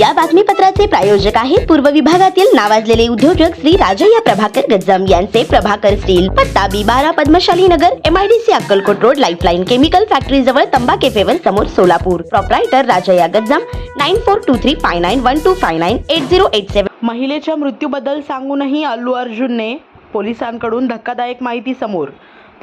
या बातमीपत्राचे प्रायोजक आहेत पूर्व विभागातील नावाजलेले उद्योजक श्री राजय्या प्रभाकर गज्जम यांचे प्रभाकर स्टील पत्ता बी बारा Padmashali Nagar MIDC Akkalkot road lifeline chemical factory जवळ तंबा केफेवर समोर Solapur. Proprietor Rajayya Gajjam nine four two three five nine one two five nine eight zero eight seven महिलेच्या मृत्यूबद्दल सांगूनही अल्लू अर्जुनने पोलिसांकडून धक्कादायक माहिती समोर.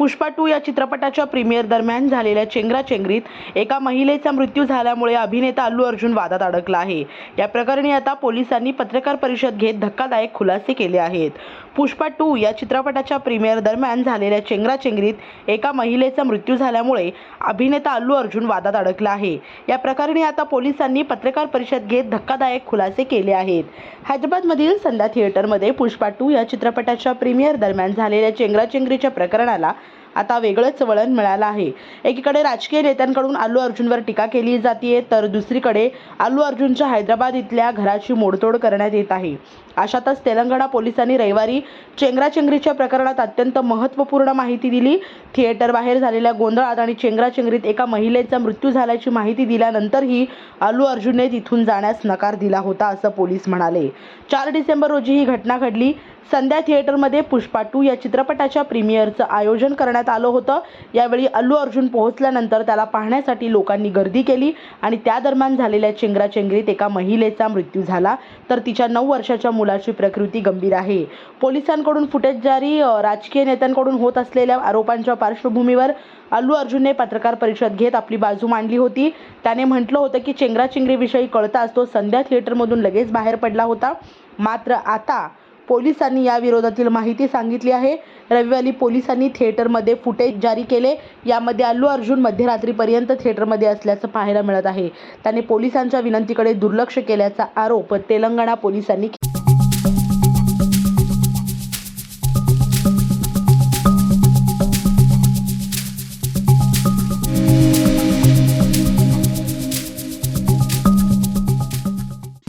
पुष्पा टू या चित्रपटाच्या प्रीमियर दरम्यान झालेल्या चेंगराचेंगरीत एका महिलेचा मृत्यू झाल्यामुळे अभिनेता अल्लू अर्जुन वादात अडकला आहे. या प्रकरणी आता पोलिसांनी पत्रकार परिषद घेत धक्कादायक खुलासे केले आहेत. पुष्पा टू या चित्रपटाच्या प्रीमियर दरम्यान झालेल्या चेंगराचेंगरीत एका महिलेचा मृत्यू झाल्यामुळे अभिनेता अल्लू अर्जुन वादात अडकला आहे. या प्रकरणी आता पोलिसांनी पत्रकार परिषद घेत धक्कादायक खुलासे केले आहेत. हैदराबादमधील संध्या थिएटरमध्ये पुष्पा टू या चित्रपटाच्या प्रीमियर दरम्यान झालेल्या चेंगराचेंगरीच्या प्रकरणाला आता वेगळंच वळण मिळालं आहे. एकीकडे राजकीय नेत्यांकडून अल्लू अर्जुनवर टीका केली जाते तर दुसरीकडे अल्लू अर्जुनच्या हैदराबाद इथल्या घराची मोडतोड करण्यात येत आहे. अशातच तेलंगणा पोलिसांनी रविवारी चेंगराचेंगरीच्या प्रकरणात अत्यंत महत्त्वपूर्ण माहिती दिली. थिएटर बाहेर झालेल्या गोंधळात आणि चेंगराचेंगरीत एका महिलेचा मृत्यू झाल्याची माहिती दिल्यानंतरही अल्लू अर्जुनने तिथून जाण्यास नकार दिला होता असं पोलीस म्हणाले. चार डिसेंबर रोजी ही घटना घडली. संध्या थिएटरमध्ये पुष्पा टू या चित्रपटाच्या प्रीमियरचं आयोजन करण्यात आलं होतं. यावेळी अल्लू अर्जुन पोहोचल्यानंतर त्याला पाहण्यासाठी लोकांनी गर्दी केली आणि त्या दरम्यान झालेल्या चेंगराचेंगरीत एका महिलेचा मृत्यू झाला. तर तिच्या नऊ वर्षाच्या मुलाची प्रकृती गंभीर आहे. पोलिसांकडून फुटेज जारी राजकीय नेत्यांकडून होत असलेल्या आरोपांच्या पार्श्वभूमीवर अल्लू अर्जुनने पत्रकार परिषद घेत आपली बाजू मांडली होती. त्याने म्हटलं होतं की चेंगराचेंगरीविषयी कळताच तो संध्या थिएटरमधून लगेच बाहेर पडला होता. मात्र आता पोलिसांनी या विरोधातील माहिती सांगितली आहे. रविवारी पोलिसांनी थिएटरमध्ये फुटेज जारी केले. यामध्ये अल्लू अर्जुन मध्यरात्रीपर्यंत थिएटरमध्ये असल्याचं पाहायला मिळत आहे. त्याने पोलिसांच्या विनंतीकडे दुर्लक्ष केल्याचा आरोप तेलंगणा पोलिसांनी